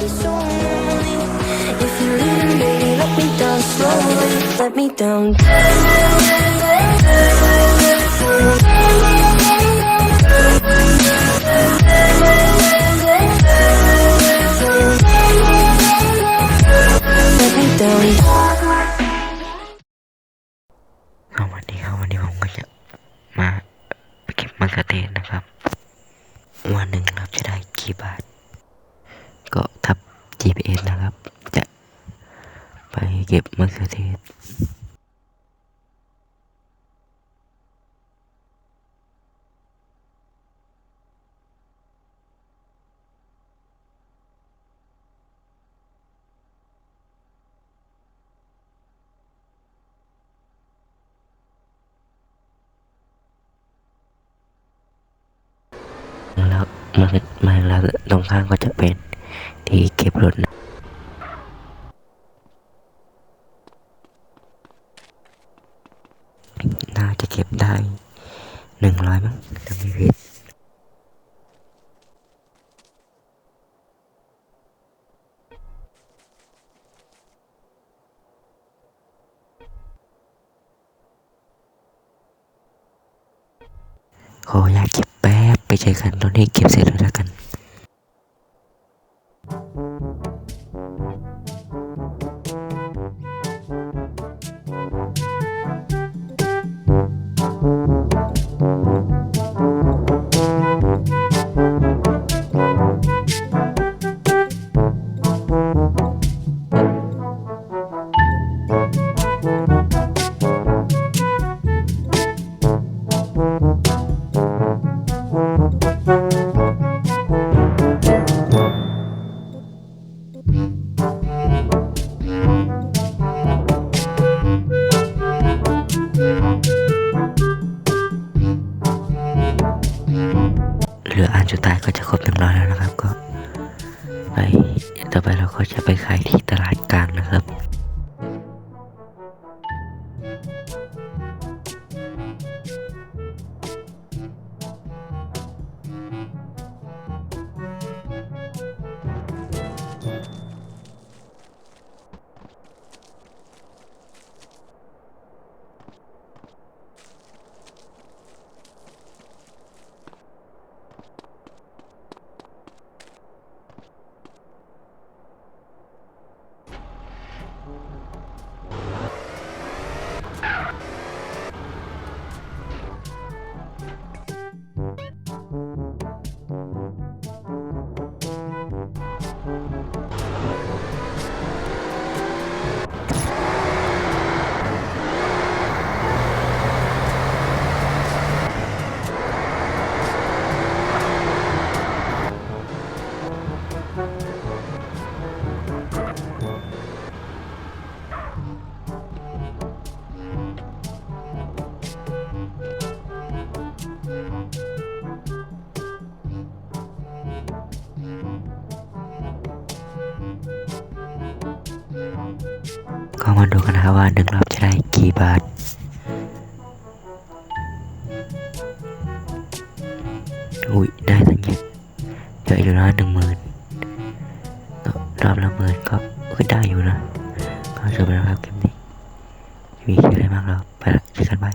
let me down Let me down. Let me down. สวัสดีครับวันนี้ผมก็จะมาเก็บมะเขือเทศนะครับ วันหนึ่งเราจะได้กี่บาท ก็ทับ GPS นะครับ จะไปเก็บมะเขือเทศมันมันแล้วตรงข้างก็จะเป็น ที่เก็บรถนะน่าจะเก็บได้หนึ่งร้อยมั้งถ้าไม่ผิดขออยากเก็บแป๊บไปเจอกันตอนที่เก็บเสร็จแล้วกัน ก็จะครบหนึ่งร้อยแล้วนะครับ ก็ไปต่อไปเราก็จะไปขายที่ตลาดกลางนะครับ ก็มาดูกันนะครับว่าหนึ่งรอบจะได้กี่บาทอุ้ยได้ตั้งเยอะเยอะอยู่นะหนึ่งหมื่น รอบละหมื่นก็ได้อยู่นะ ก็จบแล้วครับคลิปนี้มีอะไรบ้างเราไปละเจอกันใหม่